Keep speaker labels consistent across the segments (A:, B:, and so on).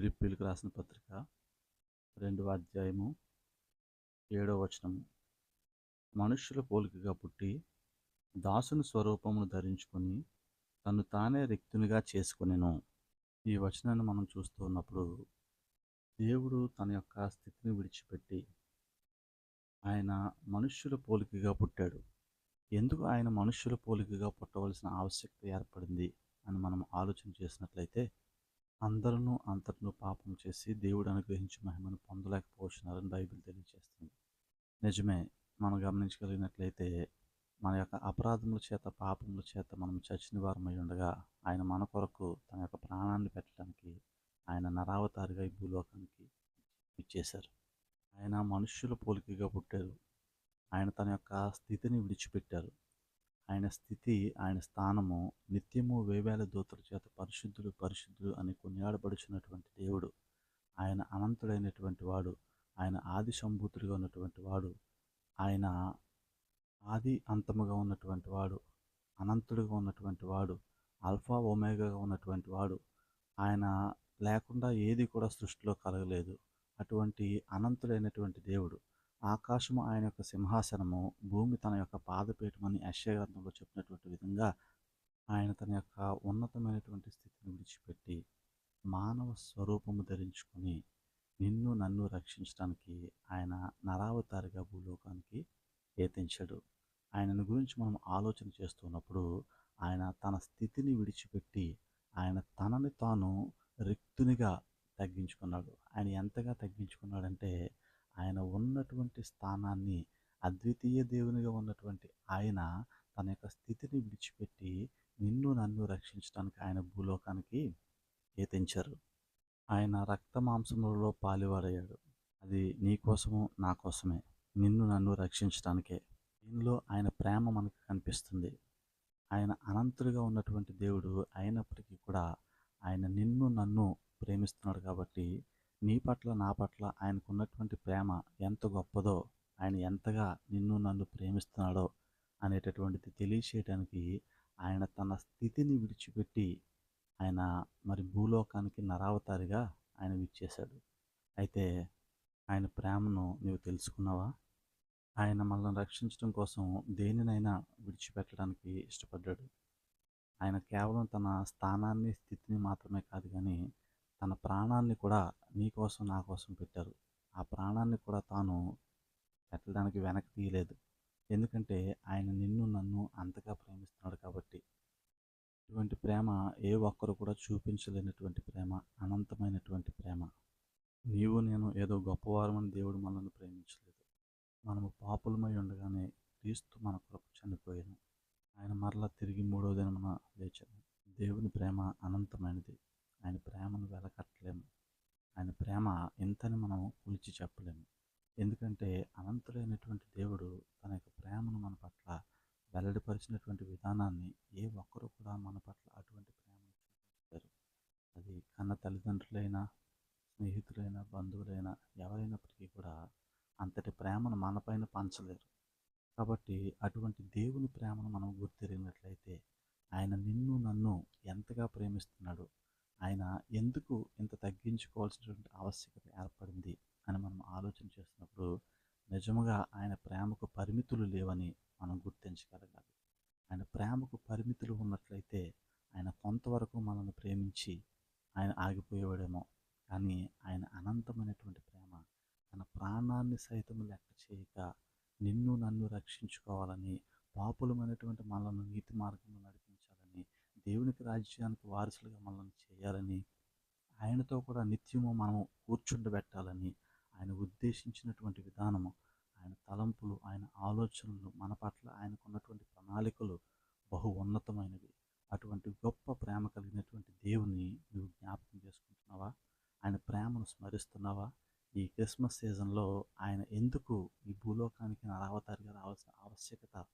A: ఫిలిప్పీలకు రాసిన పత్రిక రెండవ అధ్యాయము ఏడవ వచనము. మనుష్యుల పోలికగా పుట్టి దాసుని స్వరూపమును ధరించుకొని తను తానే రిక్తునిగా చేసుకునేను. ఈ వచనాన్ని మనం చూస్తూ ఉన్నప్పుడు దేవుడు తన యొక్క స్థితిని విడిచిపెట్టి ఆయన మనుష్యుల పోలికగా పుట్టాడు. ఎందుకు ఆయన మనుష్యుల పోలికగా పుట్టవలసిన ఆవశ్యకత ఏర్పడింది అని మనం ఆలోచన చేసినట్లయితే అందరూ అంతటిను పాపం చేసి దేవుడు అనుగ్రహించి మహిమను పొందలేకపోతున్నారని బైబిల్ తెలియజేస్తుంది. నిజమే మనం గమనించగలిగినట్లయితే మన యొక్క అపరాధముల చేత పాపముల చేత మనం చచ్చిన వారమై ఉండగా ఆయన మన కొరకు తన యొక్క ప్రాణాన్ని పెట్టడానికి ఆయన నరావతారిగా ఈ భూలోకానికి ఇచ్చేశారు. ఆయన మనుష్యుల పోలికగా పుట్టారు. ఆయన తన యొక్క స్థితిని విడిచిపెట్టారు. ఆయన స్థితి ఆయన స్థానము నిత్యము వేవేల దూతల చేత పరిశుద్ధులు పరిశుద్ధులు అని కొనియాడబడుచున్నటువంటి దేవుడు. ఆయన అనంతుడైనటువంటి వాడు ఆయన ఆది సంభూతుడిగా ఉన్నటువంటి వాడు ఆయన ఆది అంతముగా ఉన్నటువంటి వాడు అనంతుడిగా ఉన్నటువంటి వాడు ఆల్ఫా ఒమేగాగా ఉన్నటువంటి వాడు. ఆయన లేకుండా ఏది కూడా సృష్టిలో కలగలేదు. అటువంటి అనంతుడైనటువంటి దేవుడు. ఆకాశము ఆయన యొక్క సింహాసనము భూమి తన యొక్క పాదపీఠమని గ్రంథంలో చెప్పినటువంటి విధంగా ఆయన తన యొక్క ఉన్నతమైనటువంటి స్థితిని విడిచిపెట్టి మానవ స్వరూపము ధరించుకొని నిన్ను నన్ను రక్షించడానికి ఆయన నరావతారిగా భూలోకానికి ఏతించాడు ఆయనను గురించి మనం ఆలోచన చేస్తున్నప్పుడు ఆయన తన స్థితిని విడిచిపెట్టి ఆయన తనని తాను రిక్తునిగా తగ్గించుకున్నాడు. ఆయన ఎంతగా తగ్గించుకున్నాడంటే ఆయన ఉన్నటువంటి స్థానాన్ని అద్వితీయ దేవునిగా ఉన్నటువంటి ఆయన తన యొక్క స్థితిని విడిచిపెట్టి నిన్ను నన్ను రక్షించడానికి ఆయన భూలోకానికి ఏతించారు ఆయన రక్త మాంసములలో పాలువాడయ్యాడు. అది నీ కోసము నా కోసమే. నిన్ను నన్ను రక్షించడానికే. దీనిలో ఆయన ప్రేమ మనకు కనిపిస్తుంది. ఆయన అనంతుడిగా ఉన్నటువంటి దేవుడు అయినప్పటికీ కూడా ఆయన నిన్ను నన్ను ప్రేమిస్తున్నాడు కాబట్టి నీ పట్ల నా పట్ల ఆయనకున్నటువంటి ప్రేమ ఎంత గొప్పదో ఆయన ఎంతగా నిన్ను నన్ను ప్రేమిస్తున్నాడో అనేటటువంటిది తెలియచేయడానికి ఆయన తన స్థితిని విడిచిపెట్టి ఆయన మరి భూలోకానికి నరావతారిగా ఆయన విచ్చేశాడు. అయితే ఆయన ప్రేమను నీవు తెలుసుకున్నావా? ఆయన మనల్ని రక్షించడం కోసం దేనినైనా విడిచిపెట్టడానికి ఇష్టపడ్డాడు. ఆయన కేవలం తన స్థానాన్ని స్థితిని మాత్రమే కాదు కానీ ప్రాణాన్ని కూడా నీకోసం నా కోసం పెట్టారు. ఆ ప్రాణాన్ని కూడా తాను పెట్టడానికి వెనక్కి తీయలేదు. ఎందుకంటే ఆయన నిన్ను నన్ను అంతగా ప్రేమిస్తున్నాడు కాబట్టి. ఇటువంటి ప్రేమ ఏ ఒక్కరు కూడా చూపించలేనటువంటి ప్రేమ అనంతమైనటువంటి ప్రేమ. నీవు నేను ఏదో గొప్పవారమని దేవుడు మనల్ని ప్రేమించలేదు. మనము పాపులమై ఉండగానే క్రీస్తు మన కొరకు చనిపోయాను ఆయన మరలా తిరిగి మూడో దినమున లేచాను దేవుని ప్రేమ అనంతమైనది. ఆయన ప్రేమను వెలకట్టలేము. ఆయన ప్రేమ ఎంతని మనం కొలిచి చెప్పలేము. ఎందుకంటే అనంతుడైనటువంటి దేవుడు తన యొక్క ప్రేమను మన పట్ల వెల్లడిపరిచినటువంటి విధానాన్ని ఏ ఒక్కరు కూడా మన పట్ల అటువంటి ప్రేమను అది కన్న తల్లిదండ్రులైనా స్నేహితులైనా బంధువులైనా ఎవరైనప్పటికీ కూడా అంతటి ప్రేమను మనపైన పంచలేరు. కాబట్టి అటువంటి దేవుని ప్రేమను మనం గుర్తిరిగినట్లయితే ఆయన నిన్ను నన్ను ఎంతగా ప్రేమిస్తున్నాడు ఆయన ఎందుకు ఇంత తగ్గించుకోవాల్సినటువంటి ఆవశ్యకత ఏర్పడింది అని మనం ఆలోచన చేస్తున్నప్పుడు నిజముగా ఆయన ప్రేమకు పరిమితులు లేవని మనం గుర్తించగలగాలి. ఆయన ప్రేమకు పరిమితులు ఉన్నట్లయితే ఆయన కొంతవరకు మనల్ని ప్రేమించి ఆయన ఆగిపోయేవాడేమో. కానీ ఆయన అనంతమైనటువంటి ప్రేమ తన ప్రాణాన్ని సైతం లెక్క చేయక నిన్ను నన్ను రక్షించుకోవాలని పాపులమైనటువంటి మనల్ని నీతి మార్గంలో దేవునికి రాజ్యానికి వారసులుగా మనల్ని చేయాలని ఆయనతో కూడా నిత్యము మనము కూర్చుండబెట్టాలని ఆయన ఉద్దేశించినటువంటి విధానము ఆయన తలంపులు ఆయన ఆలోచనలు మన పట్ల ఆయనకున్నటువంటి ప్రణాళికలు బహు ఉన్నతమైనవి. అటువంటి గొప్ప ప్రేమ కలిగినటువంటి దేవుని నువ్వు జ్ఞాపకం చేసుకుంటున్నావా? ఆయన ప్రేమను స్మరిస్తున్నావా? ఈ క్రిస్మస్ సీజన్లో ఆయన ఎందుకు ఈ భూలోకానికి నరావతారిగా రావాల్సిన ఆవశ్యకత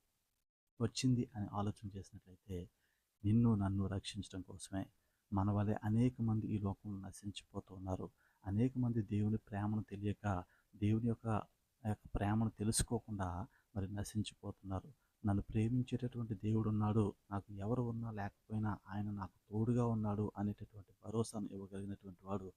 A: వచ్చింది అని ఆలోచన చేసినట్లయితే నిన్ను నన్ను రక్షించడం కోసమే మన వలె అనేక మంది ఈ లోకంలో నశించిపోతున్నారు అనేక మంది దేవుని ప్రేమను తెలియక దేవుని యొక్క యొక్క ప్రేమను తెలుసుకోకుండా మరి నశించిపోతున్నారు. నన్ను ప్రేమించేటటువంటి దేవుడు ఉన్నాడు. నాకు ఎవరు ఉన్నా లేకపోయినా ఆయన నాకు తోడుగా ఉన్నాడు అనేటటువంటి భరోసాను ఇవ్వగలిగినటువంటి వాడు